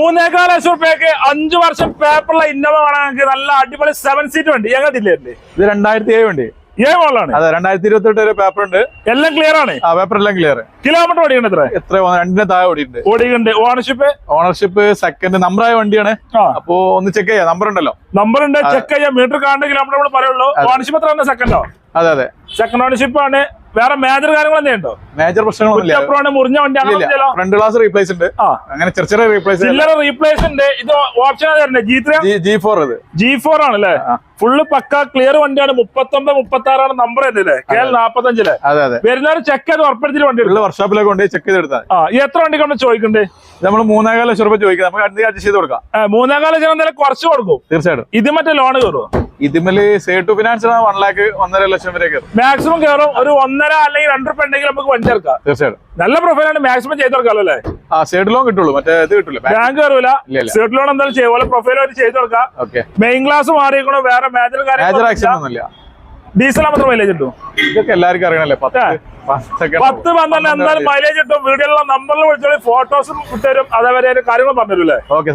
മൂന്നേകാൽ ലക്ഷം റുപ്യക്ക് അഞ്ചു വർഷം പേപ്പറുള്ള ഇന്നോവ വേണമെങ്കിൽ നല്ല അടിപൊളി സെവൻ സീറ്റ് വണ്ടി. ഞങ്ങൾ ജില്ലയുണ്ട് ഇത് രണ്ടായിരത്തി ഏഴ് വണ്ടി. ഏഴ് മോളാണ് അതെ രണ്ടായിരത്തി ഇരുപത്തി എട്ട് പേപ്പർ ഉണ്ട്. എല്ലാം ക്ലിയർ ആണ്. ആ പേപ്പർ എല്ലാം ക്ലിയർ കിലോമീറ്റർ ഓടിക്കണ്ട എത്ര എത്ര രണ്ടിന് താഴെ ഓടിയിട്ടുണ്ട്. ഓടിയിട്ടുണ്ട് ഓണർഷിപ്പ് ഓണർഷിപ്പ് സെക്കൻഡ് നമ്പറായ വണ്ടിയാണ്. അപ്പോ ഒന്ന് ചെക്ക് ചെയ്യാം. നമ്പർ ഉണ്ടല്ലോ. നമ്പർ ഉണ്ട്. ചെക്ക് ചെയ്യാം. മീറ്റർ കാണുന്ന കിലോമീറ്റർ നമ്മൾ പറയുള്ളൂ. ഓണർഷിപ്പ് എത്ര സെക്കൻഡോ അതെ അതെ. സെക്കൻഡ് ഓണർഷിപ്പ് ആണ്. വേറെ മേജർ കാര്യങ്ങൾ എന്തെയുണ്ടോ മേജർ പ്രശ്നങ്ങളൊന്നും മുറിഞ്ഞ വണ്ടിയാണ് ഫ്രണ്ട് ഗ്ലാസ് റീപ്ലേസ് ഉണ്ട്. അങ്ങനെ ചെറിയ ചെറിയ റീപ്ലേസ് ചില്ലറ റീപ്ലേസ് ഉണ്ട്. ഇത് ഓപ്ഷൻ തരണ്ടേ ജി ത്രീ ജി ഫോർ ഇത് ജി ഫോർ ആണ് അല്ലേ ആ. ഫുള്ള് പക്ക ക്ലിയർ വണ്ടിയാണ്. മുപ്പത്തൊമ്പത് മുപ്പത്തി ആറാണ് നമ്പർ അല്ലേ കെ എൽ നാപ്പത്തഞ്ചിൽ. അതെ അതെ. വരുന്നവർ ചെക്ക് ചെയ്ത് ഉറപ്പെടുത്തിട്ട് വണ്ടി എടുക്കും. വർക്ക്ഷോപ്പിലേക്ക് കൊണ്ട് ചെക്ക് ചെയ്തെടുത്താൽ എടുത്താൽ എത്ര വണ്ടി കൊണ്ട് ചോദിക്കുന്നുണ്ട് നമ്മൾ മൂന്നേകാല ലക്ഷം രൂപ ചോദിക്കാം. നമുക്ക് അടുത്ത് അഡ്ജസ്റ്റ് ചെയ്ത് കൊടുക്കാം. മൂന്നേകാല ലക്ഷം കുറച്ച് കൊടുക്കും. തീർച്ചയായിട്ടും. ഇത് മറ്റേ ലോൺ കയറും ഇതിമേൽ say to finance one lakh ഒന്നര ലക്ഷം വരെ മാക്സിമം കയറും ഒരു ഒന്നര അല്ലെങ്കിൽ രണ്ട് റുപ്യ ഉണ്ടെങ്കിൽ നമുക്ക് വണ്ടി ചേർക്കാം തീർച്ചയായിട്ടും. നല്ല പ്രൊഫൈലാണ് മാക്സിമം ചെയ്ത് കൊടുക്കാമല്ലോ അല്ലേ? ആ സൈഡ് ലോൺ കിട്ടുള്ളൂ. മറ്റേ ഇത് കിട്ടില്ല ബാങ്ക് കയറൂല. ഇല്ല. ലോൺ എന്തായാലും ചെയ്യും. പ്രൊഫൈൽ അവർ ചെയ്ത് കൊടുക്കാം. ഓക്കെ മെയിൻ ക്ലാസ് മാറിയേക്കണോ വേറെ മേജർ മേജർ കാര്യങ്ങൾ ആക്സിഡന്റ് ഒന്നുമില്ല. ഡീസൽ മാത്രം മൈലേജ് കിട്ടും. ഇതൊക്കെ എല്ലാവർക്കും അറിയണല്ലേ? പത്ത് പത്ത് പന്ത്രണ്ട് എന്തായാലും മൈലേജ് കിട്ടും. വീഡിയോയിലുള്ള നമ്പറിൽ വിളിച്ചാൽ ഫോട്ടോസും വിട്ടുതരും അതേപോലെ കാര്യങ്ങളും പറഞ്ഞു അല്ലേ? Okay sir